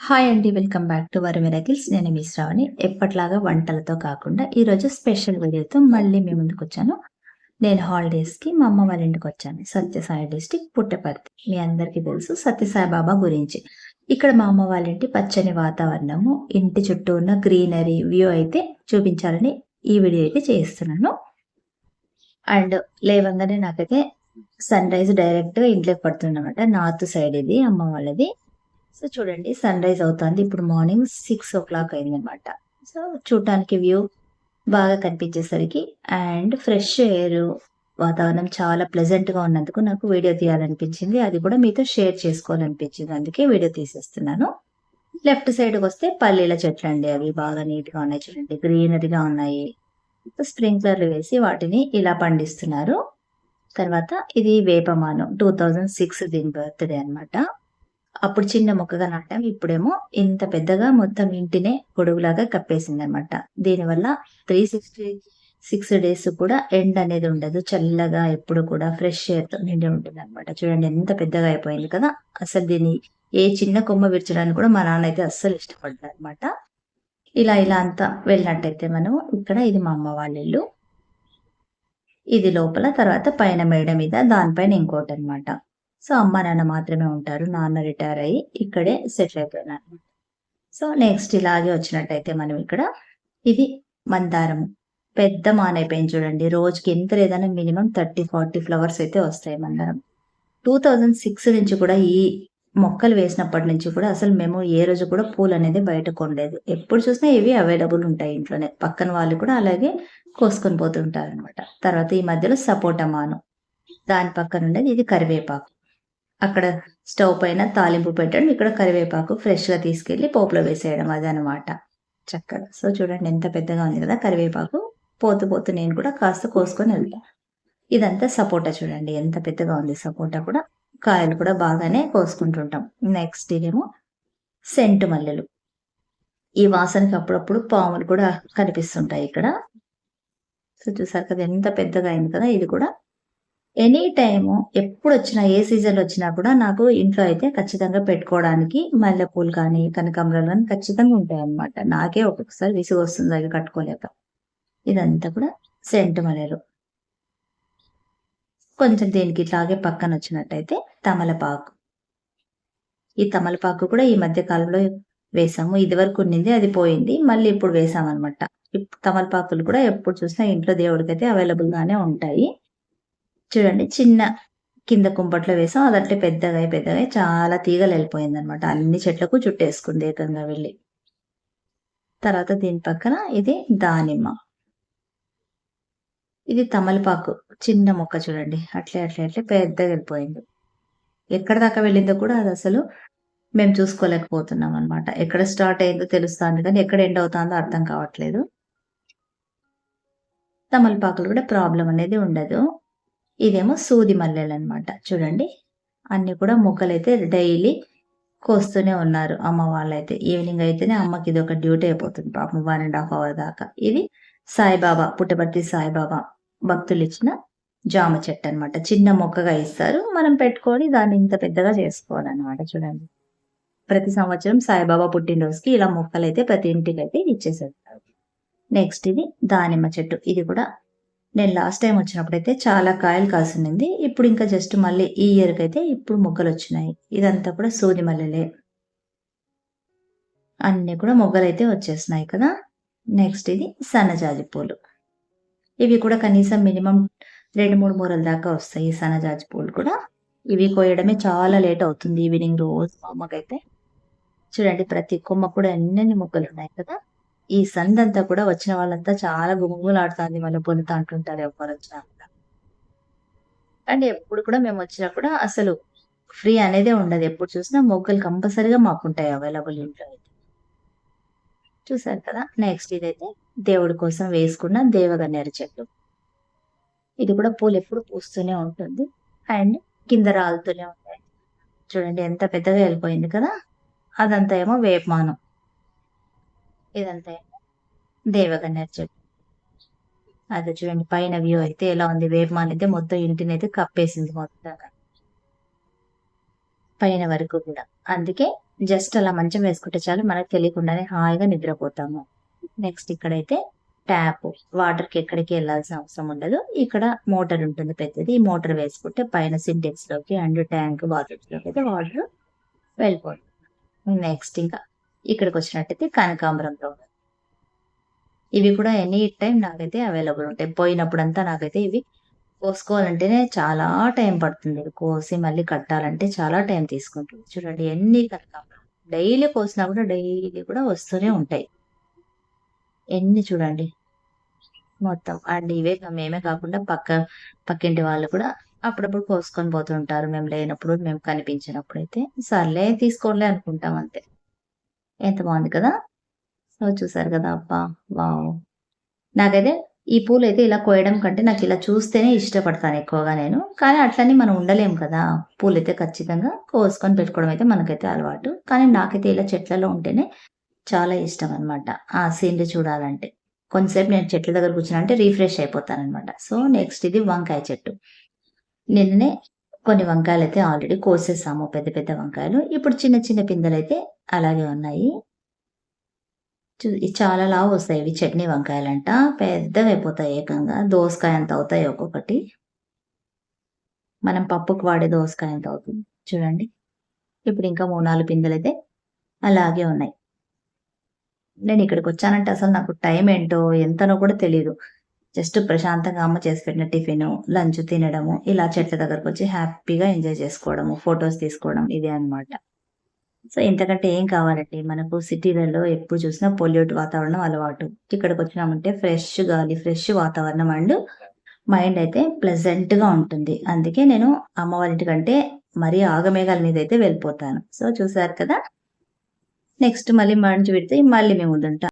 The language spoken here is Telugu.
హాయ్ అండి welcome back to our miracles నేను మీ శ్రావణి. ఎప్పట్లాగా వంటలతో కాకుండా ఈరోజు స్పెషల్ వీడియోతో మళ్ళీ మీ ముందుకు వచ్చాను. నేను హాలిడేస్కి మా అమ్మ వాళ్ళ ఇంటికి వచ్చాను. సత్యసాయి డిస్టిక్ పుట్టపర్తి. మీ అందరికీ తెలుసు సత్యసాయి బాబా గురించి. ఇక్కడ మా అమ్మ వాళ్ళ ఇంటి పచ్చని వాతావరణము ఇంటి చుట్టూ ఉన్న గ్రీనరీ వ్యూ అయితే చూపించాలని ఈ వీడియో అయితే చేస్తున్నాను. అండ్ లేవంగానే నాకైతే సన్ రైజ్ డైరెక్ట్గా ఇంట్లోకి పడుతుందన్నమాట. నార్త్ సైడ్ ఇది అమ్మ వాళ్ళది. సో చూడండి సన్ రైజ్ అవుతుంది. ఇప్పుడు మార్నింగ్ సిక్స్ ఓ క్లాక్ అయిందనమాట సో చూడటానికి వ్యూ బాగా కనిపించేసరికి అండ్ ఫ్రెష్ ఎయిర్ వాతావరణం చాలా ప్లెజెంట్గా ఉన్నందుకు నాకు వీడియో తీయాలనిపించింది. అది కూడా మీతో షేర్ చేసుకోవాలనిపించింది. అందుకే వీడియో తీసేస్తున్నాను. లెఫ్ట్ సైడ్కి వస్తే పల్లీల చెట్లు అండి. అవి బాగా నీట్గా ఉన్నాయి చూడండి. గ్రీనరీగా ఉన్నాయి. స్ప్రింక్లర్లు వేసి వాటిని ఇలా పండిస్తున్నారు. తర్వాత ఇది వేపమానం. టూ థౌజండ్ సిక్స్ దీని బర్త్డే అనమాట అప్పుడు చిన్న మొక్కగా నాటాం. ఇప్పుడేమో ఇంత పెద్దగా మొత్తం ఇంటినే గొడుగులాగా కప్పేసింది అనమాట దీనివల్ల త్రీ సిక్స్టీ సిక్స్ డేస్ కూడా ఎండ్ అనేది ఉండదు. చల్లగా ఎప్పుడు కూడా ఫ్రెష్ ఎయిర్తో నిండి ఉంటుంది అనమాట చూడండి ఎంత పెద్దగా అయిపోయింది కదా. అసలు దీన్ని ఏ చిన్న కొమ్మ విరచడానికి కూడా మా నాన్న అయితే అస్సలు ఇష్టపడ్డారు అనమాట ఇలా ఇలా అంతా వెళ్ళినట్టయితే మనం ఇక్కడ ఇది మా అమ్మ వాళ్ళ ఇల్లు. ఇది లోపల తర్వాత పైన మేడ మీద దానిపైన ఇంకోటి అనమాట సో అమ్మ నాన్న మాత్రమే ఉంటారు నాన్న రిటైర్ అయ్యి ఇక్కడే సెటిల్ అయిపోయినారు. సో నెక్స్ట్ ఇలాగే వచ్చినట్టయితే మనం ఇక్కడ ఇది మందారము పెద్ద మానైపోయింది చూడండి. రోజుకి ఎంత లేదన్నా మినిమం థర్టీ ఫార్టీ ఫ్లవర్స్ అయితే వస్తాయి మందారం. టూ థౌజండ్ సిక్స్ నుంచి కూడా ఈ మొక్కలు వేసినప్పటి నుంచి కూడా అసలు మేము ఏ రోజు కూడా పూలు అనేది బయట కొనలేదు. ఎప్పుడు చూసినా ఇవి అవైలబుల్ ఉంటాయి ఇంట్లోనే. పక్కన వాళ్ళు కూడా అలాగే కోసుకొని పోతుంటారు అనమాట తర్వాత ఈ మధ్యలో సపోటా మాను దాని పక్కన ఉండేది ఇది కరివేపాకు. అక్కడ స్టవ్ పైన తాలింపు పెట్టడం ఇక్కడ కరివేపాకు ఫ్రెష్గా తీసుకెళ్ళి పోపులో వేసేయడం అది అనమాట చక్కగా. సో చూడండి ఎంత పెద్దగా ఉంది కదా కరివేపాకు. పోతు పోతు నేను కూడా కాస్త కోసుకొని వెళ్తా. ఇదంతా సపోటా చూడండి. ఎంత పెద్దగా ఉంది సపోటా కూడా. కాయలు కూడా బాగానే కోసుకుంటుంటాం. నెక్స్ట్ ఇదేమో సెంటు మల్లెలు. ఈ వాసనకి అప్పుడప్పుడు పాములు కూడా కనిపిస్తుంటాయి ఇక్కడ. సో చూసారు కదా ఎంత పెద్దగా అయింది కదా ఇది కూడా. ఎనీ టైము ఎప్పుడు వచ్చినా ఏ సీజన్ వచ్చినా కూడా నాకు ఇంట్లో అయితే ఖచ్చితంగా పెట్టుకోవడానికి మల్లెపూలు కానీ కనకాంబరాలు కానీ ఖచ్చితంగా ఉంటాయి అన్నమాట నాకే ఒక్కొక్కసారి విసుగు వస్తుంది అవి కట్టుకోలేక. ఇదంతా కూడా సెంట్ మలేరు కొంచెం దీనికి ఇట్లాగే పక్కన వచ్చినట్టయితే తమలపాకు. ఈ తమలపాకు కూడా ఈ మధ్య కాలంలో వేసాము. ఇది వరకు ఉండింది అది పోయింది. మళ్ళీ ఇప్పుడు వేసామన్నమాట. తమలపాకులు కూడా ఎప్పుడు చూసినా ఇంట్లో దేవుడికైతే అవైలబుల్ గానే ఉంటాయి. చూడండి చిన్న కింద కుంపట్లో వేసాం. అదంటే పెద్దగా పెద్దగా చాలా తీగలు వెళ్ళిపోయింది అనమాట అన్ని చెట్లకు చుట్టేసుకుంది ఏకంగా వెళ్ళి. తర్వాత దీని పక్కన ఇది దానిమ్మ. ఇది తమలపాకు. చిన్న మొక్క చూడండి. అట్లే అట్లే అట్లే పెద్దగా వెళ్ళిపోయింది. ఎక్కడ దాకా వెళ్ళిందో కూడా అది అసలు మేము చూసుకోలేకపోతున్నాం అనమాట ఎక్కడ స్టార్ట్ అయిందో తెలుస్తుంది కానీ ఎక్కడ ఎండ్ అవుతుందో అర్థం కావట్లేదు. తమలపాకులు కూడా ప్రాబ్లం అనేది ఉండదు. ఇదేమో సూది మల్లెలు అనమాట చూడండి. అన్ని కూడా మొక్కలైతే డైలీ కోస్తూనే ఉన్నారు అమ్మ వాళ్ళైతే. ఈవినింగ్ అయితేనే అమ్మకి ఇది ఒక డ్యూటీ అయిపోతుంది పాపం వన్ అండ్ హాఫ్ అవర్ దాకా. ఇది సాయిబాబా పుట్టపర్తి సాయిబాబా భక్తులు ఇచ్చిన జామ చెట్టు అనమాట చిన్న మొక్కగా ఇస్తారు. మనం పెట్టుకొని దాన్ని ఇంత పెద్దగా చేసుకోవాలన్నమాట చూడండి. ప్రతి సంవత్సరం సాయిబాబా పుట్టినరోజుకి ఇలా మొక్కలు అయితే ప్రతి ఇంటికి అయితే ఇచ్చేసేస్తారు. నెక్స్ట్ ఇది దానిమ్మ చెట్టు. ఇది కూడా నేను లాస్ట్ టైం వచ్చినప్పుడు అయితే చాలా కాయలు కాసినింది ఇప్పుడు ఇంకా జస్ట్ మళ్ళీ ఈ ఇయర్కి అయితే ఇప్పుడు మొగ్గలు వచ్చినాయి ఇదంతా కూడా సూది మల్లెలే. అన్ని కూడా మొగ్గలు అయితే వచ్చేసినాయి కదా. నెక్స్ట్ ఇది సన్నజాజి పూలు. ఇవి కూడా కనీసం మినిమం రెండు మూడు మూరల దాకా వస్తాయి సన్నజాజి పూలు కూడా. ఇవి కోయడమే చాలా లేట్ అవుతుంది ఈవినింగ్ రోజు మా అమ్మకైతే చూడండి ప్రతి కొమ్మ కూడా ఎన్ని మొగ్గలు ఉన్నాయి కదా. ఈ సందంతా కూడా వచ్చిన వాళ్ళంతా చాలా గుమ్ములాడుతుంది మళ్ళీ పొలుతా అంటుంటారు ఎవరు వచ్చినా అండ్ ఎప్పుడు కూడా మేము వచ్చినా కూడా అసలు ఫ్రీ అనేదే ఉండదు. ఎప్పుడు చూసినా మొగ్గలు కంపల్సరీగా మాకుంటాయి అవైలబుల్ ఇంట్లో అయితే. చూసారు కదా? నెక్స్ట్ ఇదైతే దేవుడి కోసం వేసుకున్న దేవగన్నేరు చెట్టు. ఇది కూడా పూలు ఎప్పుడు పూస్తూనే ఉంటుంది. అండ్ కింద రాలుతూనే ఉంటాయి. చూడండి ఎంత పెద్దగా వెళ్ళిపోయింది కదా? అదంతా ఏమో వేపమానం. ఇదంతా దేవగన్నేరు చెట్టు. అది చూడండి పైన వ్యూ అయితే ఎలా ఉంది. వేపమాన్ అయితే మొత్తం ఇంటిని అయితే కప్పేసింది మొత్తం. పైన వరకు కూడా. అందుకే జస్ట్ అలా మంచం వేసుకుంటే చాలు మనకు తెలియకుండానే హాయిగా నిద్రపోతాము. నెక్స్ట్ ఇక్కడైతే ట్యాప్ వాటర్కి ఎక్కడికి వెళ్ళాల్సిన అవసరం ఉండదు. ఇక్కడ మోటార్ ఉంటుంది పెద్దది. ఈ మోటార్ వేసుకుంటే పైన సింటెక్స్లోకి అండ్ ట్యాంక్ బాత్రూమ్స్లోకి అయితే వాటర్ వెళ్ళిపోతుంది. నెక్స్ట్ ఇంకా ఇక్కడికి వచ్చినట్టయితే కనకాంబరంతో ఇవి కూడా ఎనీ టైం నాకైతే అవైలబుల్ ఉంటాయి. పోయినప్పుడంతా నాకైతే ఇవి కోసుకోవాలంటేనే చాలా టైం పడుతుంది. కోసి మళ్ళీ కట్టాలంటే చాలా టైం తీసుకుంటుంది. చూడండి ఎన్ని కనకాంబరం డైలీ కోసినా కూడా డైలీ కూడా వస్తూనే ఉంటాయి. ఎన్ని చూడండి. మొత్తం అండ్ ఇవే మేమే కాకుండా పక్క పక్కింటి వాళ్ళు కూడా అప్పుడప్పుడు కోసుకొని పోతుంటారు మేము లేనప్పుడు మేము కనిపించినప్పుడు అయితే సర్లే తీసుకోలే అనుకుంటాం అంతే. ఎంత బాగుంది కదా? సో చూసారు కదా అబ్బా వావ్. నాకైతే ఈ పూలు అయితే ఇలా కోయడం కంటే నాకు ఇలా చూస్తేనే ఇష్టపడతాను ఎక్కువగా నేను. కానీ అట్లని మనం ఉండలేం కదా. పూలు అయితే ఖచ్చితంగా కోసుకొని పెట్టుకోవడం అయితే మనకైతే అలవాటు. కానీ నాకైతే ఇలా చెట్లలో ఉంటేనే చాలా ఇష్టం అన్నమాట. ఆ సీనరీ చూడాలంటే. కొంతసేపు నేను చెట్ల దగ్గర కూర్చున్నా అంటే రీఫ్రెష్ అయిపోతాను అనమాట సో నెక్స్ట్ ఇది వంకాయ చెట్టు. నిన్ననే కొన్ని వంకాయలు అయితే ఆల్రెడీ కోసేసాము పెద్ద పెద్ద వంకాయలు. ఇప్పుడు చిన్న చిన్న పిందెలు అయితే అలాగే ఉన్నాయి. చూ- చాలా లావు వస్తాయి ఇవి చట్నీ వంకాయలంట. పెద్దవి అయిపోతాయి ఏకంగా. దోసకాయ అంత అవుతాయి ఒక్కొక్కటి. మనం పప్పుకు వాడే దోసకాయ అంత అవుతుంది? చూడండి. ఇప్పుడు ఇంకా మూడు నాలుగు పిందెలు అయితే అలాగే ఉన్నాయి. నేను ఇక్కడికి వచ్చానంటే అసలు నాకు టైం ఏంటో ఎంతనో కూడా తెలియదు జస్ట్ ప్రశాంతంగా అమ్మ చేసి పెట్టిన టిఫిన్ లంచ్ తినడము ఇలా చెట్ల దగ్గరకు వచ్చి హ్యాపీగా ఎంజాయ్ చేసుకోవడము ఫొటోస్ తీసుకోవడం ఇదే అన్నమాట. సో ఇంతకంటే ఏం కావాలండి? మనకు సిటీలలో ఎప్పుడు చూసినా పొల్యూట్ వాతావరణం అలవాటు. ఇక్కడికి వచ్చినామంటే ఫ్రెష్ గాలి ఫ్రెష్ వాతావరణం అండ్ మైండ్ అయితే ప్లెజెంట్గా ఉంటుంది. అందుకే నేను అమ్మ వాళ్ళ ఇంటికంటే మరీ ఆగమేఘాల మీద అయితే వెళ్ళిపోతాను. సో చూసారు కదా? నెక్స్ట్ మళ్ళీ మంచి పెడితే మళ్ళీ మేము ముందుంటాం